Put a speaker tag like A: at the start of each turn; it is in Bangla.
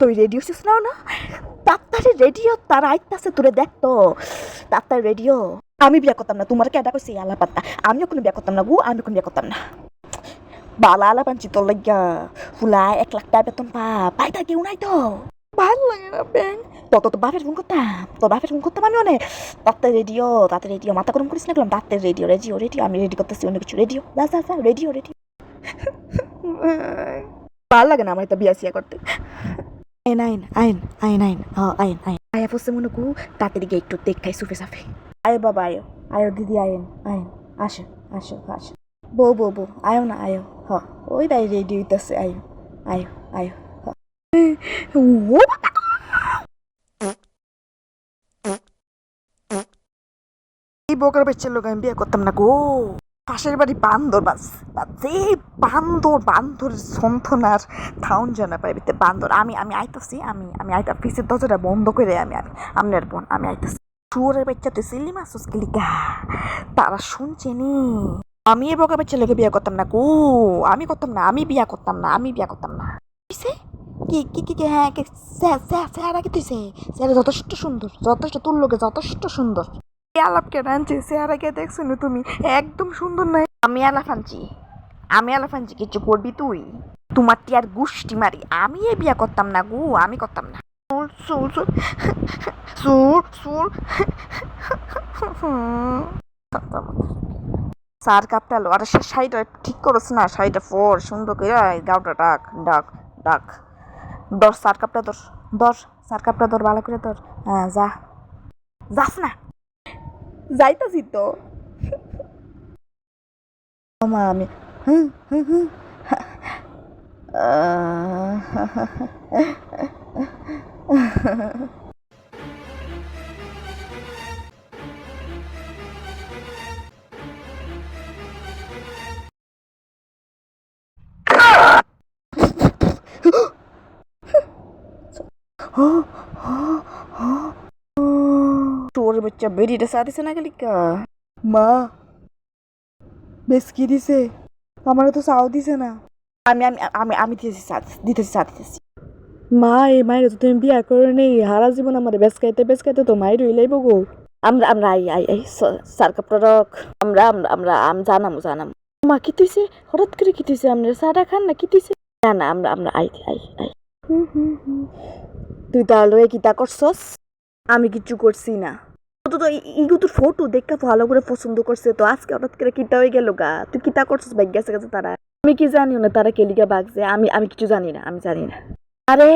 A: তুই রেডিও শেষ নাও না? তাড়াতাড়ি রেডিও তার আইতাছে তোরে দেখতো তাড়াতাড়ি রেডিও আমি বিয়া করতাম না তোমার কেডা কইছে আলা পাত্তা আমিও কোনো বিয়া করতাম না গো আমি কোনো বিয়া করতাম না। বালা আলা পাঞ্চি তোর লাগিয়া ফুলাই এক লাখ টাকা বেতন পা পাইতা কেউ নাই তো। ভালো লাগে না ব্যাং। তত তো বাপের ফোন করতাম তো বাপের ফোন করতাম আমি অনেক তাতে রেডিও তাতে রেডিও মাথা গরম করিস না গেলাম তাতে রেডিও রেডিও রেডিও আমি রেডি করতেছি অন্য কিছু। রেডিও যা রেডিও রেডিও ভালো লাগে না আমার এটা বিয়া সিয়া করতে। আইন আইন আইন আইন আইন হ আইন আইন আয়া পড়ছে মনে কু তাড়াতাড়ি গিয়ে একটু দেখাই সুফে সাফে আয়ো বাবা আয়ো আয়ো দিদি আয়েন আইন আসো আসো আসো বউ বউ বউ আয়ো না আয়ো হ ওই দাই রেডি হইতেছে আয়ো আয়ো আয়ো হ ও বাবা এই বোকার বাচ্চার লোক আমি বিয়ে করতাম না গো পাশের বাড়ি বান্দর, বাস। যে বান্দর বান্দর সন্থনার থাউন জানা পাইবিতে বান্দর, আমি আমি আইতাছি, আমি আমি আইতা, পিসের দরজাটা বন্ধ করে আমি আমি, আমনের বোন, আমি আইতাছি। শুয়োরের বাচ্চা তুই সিল্লি মাসুস গিলিকা তারা শুনছে নি। আমি এই বোকা বাচ্চা লোকে বিয়া করতাম না গো। আমি করতাম না, আমি বিয়া করতাম না, আমি বিয়া করতাম না। কি কি কি কি হ্যাঁ কি স্যারা কি তুইছে স্যারা যথেষ্ট সুন্দর, যথেষ্ট তোর লোকে যথেষ্ট সুন্দর। আলাপকে আনছি চেহারা কে দেখছ না তুমি? একদম সুন্দর নাই আমি আলাপ আনছি আমি আলাপ আনছি কিছু করবি তুই? তোমার টিয়ার গুষ্টি মারি? আমি এ বিয়া করতাম না গু আমি করতাম না। সুর সুর সুর সুর সুর সার কাপটালো আর শাড়িটা ঠিক করছ না শাড়িটা ফোর সুন্দর করে। গাউটা ডাক ডাক ডাক। দর সার কাপটা দর দর সার কাপটা দর ভালো করে দর হ্যাঁ যা। যাস না। যাইতাছি তো আমা আমি হুম হুম হুম তোর বাচ্চা বেরিয়ে সাথে না গেলি কা মা বেশ কি দিছে আমার তো চাও দিছে না আমি আমি আমি আমি দিতেছি চা দিতেছি চা দিতেছি মা এই মায়ের তো তুমি বিয়া করে নেই হারা জীবন আমার বেশ খাইতে বেশ খাইতে তো মায়ের হইলাইব গো আমরা আমরা আই আই আই সার কাপড় রক আমরা আমরা আমরা আম জানাম জানাম মা কি তুইছে হঠাৎ করে কি তুইছে আমরা সারা খান না কি তুইছে না না আমরা আমরা আই আই আই তুই তাহলে কিতা করছস আমি কিচ্ছু করছি না তো তো ইগু ফটো দেখা ভালো করে পছন্দ করছে, তো আজকে হঠাৎ করে কিতা হয়ে গেল গা? তুই কিতা করছিস ভাগ্য গেছে তারা। আমি কি জানি না তারা কেলিকা বাগছে? আমি আমি কিছু জানি না, আমি জানি না। আরে!